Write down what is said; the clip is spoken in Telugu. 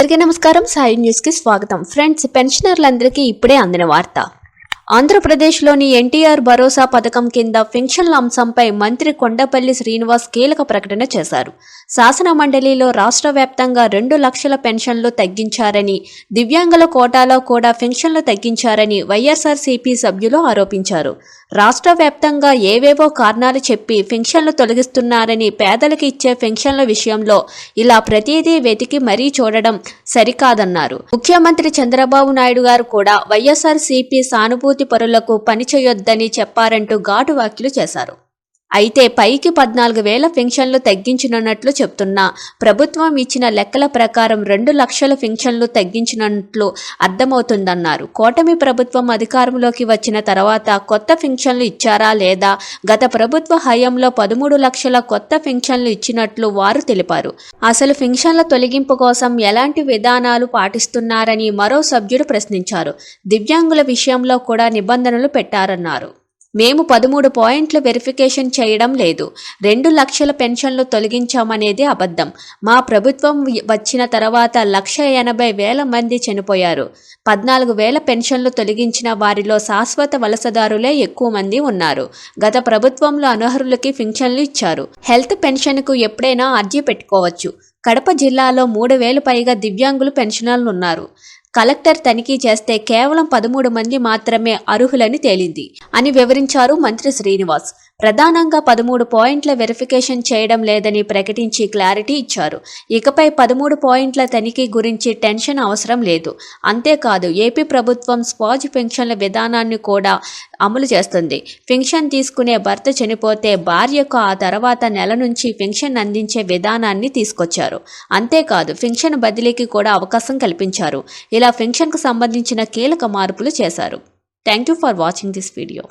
అందరికీ నమస్కారం. సాయి న్యూస్కి స్వాగతం. ఫ్రెండ్స్ పెన్షనర్లందరికీ ఇప్పుడే అందిన వార్త. ఆంధ్రప్రదేశ్లోని ఎన్టీఆర్ భరోసా పథకం కింద పెన్షన్ల అంశంపై మంత్రి కొండపల్లి శ్రీనివాస్ కీలక ప్రకటన చేశారు. శాసన మండలిలో రాష్ట్ర వ్యాప్తంగా రెండు లక్షల పెన్షన్లు తగ్గించారని దివ్యాంగుల కోటాలో కూడా పెన్షన్లు తగ్గించారని వైఎస్ఆర్సీపీ సభ్యులు ఆరోపించారు. రాష్ట్ర వ్యాప్తంగా ఏవేవో కారణాలు చెప్పి పెన్షన్లు తొలగిస్తున్నారని పేదలకు ఇచ్చే పెన్షన్ల విషయంలో ఇలా ప్రతిదీ వెతికి మరీ చూడడం సరికాదన్నారు. ముఖ్యమంత్రి చంద్రబాబు నాయుడు గారు కూడా వైఎస్ఆర్సీపీ సానుభూతి పరులకు పనిచేయొద్దని చెప్పారంటూ ఘాటు వ్యాఖ్యలు చేశారు. అయితే పైకి పద్నాలుగు వేల పెన్షన్లు తగ్గించనున్నట్లు చెప్తున్నా. ప్రభుత్వం ఇచ్చిన లెక్కల ప్రకారం రెండు లక్షల పెన్షన్లు తగ్గించినట్లు అర్థమవుతుందన్నారు. కూటమి ప్రభుత్వం అధికారంలోకి వచ్చిన తర్వాత కొత్త పెన్షన్లు ఇచ్చారా లేదా? గత ప్రభుత్వ హయాంలో పదమూడు లక్షల కొత్త పెన్షన్లు ఇచ్చినట్లు వారు తెలిపారు. అసలు పెన్షన్ల తొలగింపు కోసం ఎలాంటి విధానాలు పాటిస్తున్నారని మరో సభ్యుడు ప్రశ్నించారు. దివ్యాంగుల విషయంలో కూడా నిబంధనలు పెట్టారన్నారు. మేము పదమూడు పాయింట్లు వెరిఫికేషన్ చేయడం లేదు. రెండు లక్షల పెన్షన్లు తొలగించామనేది అబద్ధం. మా ప్రభుత్వం వచ్చిన తర్వాత లక్ష ఎనభై వేల మంది చనిపోయారు. పద్నాలుగు వేల పెన్షన్లు తొలగించిన వారిలో శాశ్వత వలసదారులే ఎక్కువ మంది ఉన్నారు. గత ప్రభుత్వంలో అనర్హులకి పెన్షన్లు ఇచ్చారు. హెల్త్ పెన్షన్కు ఎప్పుడైనా అర్జీ పెట్టుకోవచ్చు. కడప జిల్లాలో మూడు వేలు పైగా దివ్యాంగులు పెన్షనర్లున్నారు. కలెక్టర్ తనిఖీ చేస్తే కేవలం పదమూడు మంది మాత్రమే అర్హులని తేలింది అని వివరించారు మంత్రి శ్రీనివాస్. ప్రధానంగా పదమూడు పాయింట్ల వెరిఫికేషన్ చేయడం లేదని ప్రకటించి క్లారిటీ ఇచ్చారు. ఇకపై పదమూడు పాయింట్ల తనిఖీ గురించి టెన్షన్ అవసరం లేదు. అంతేకాదు ఏపీ ప్రభుత్వం స్పాజ్ పెన్షన్ల విధానాన్ని కూడా అమలు చేస్తుంది. పెన్షన్ తీసుకునే భర్త చనిపోతే భార్యకు ఆ తర్వాత నెల నుంచి పెన్షన్ అందించే విధానాన్ని తీసుకొచ్చారు. అంతేకాదు పెన్షన్ బదిలీకి కూడా అవకాశం కల్పించారు. ఇలా పెన్షన్కు సంబంధించిన కీలక మార్పులు చేశారు. Thank you for watching this video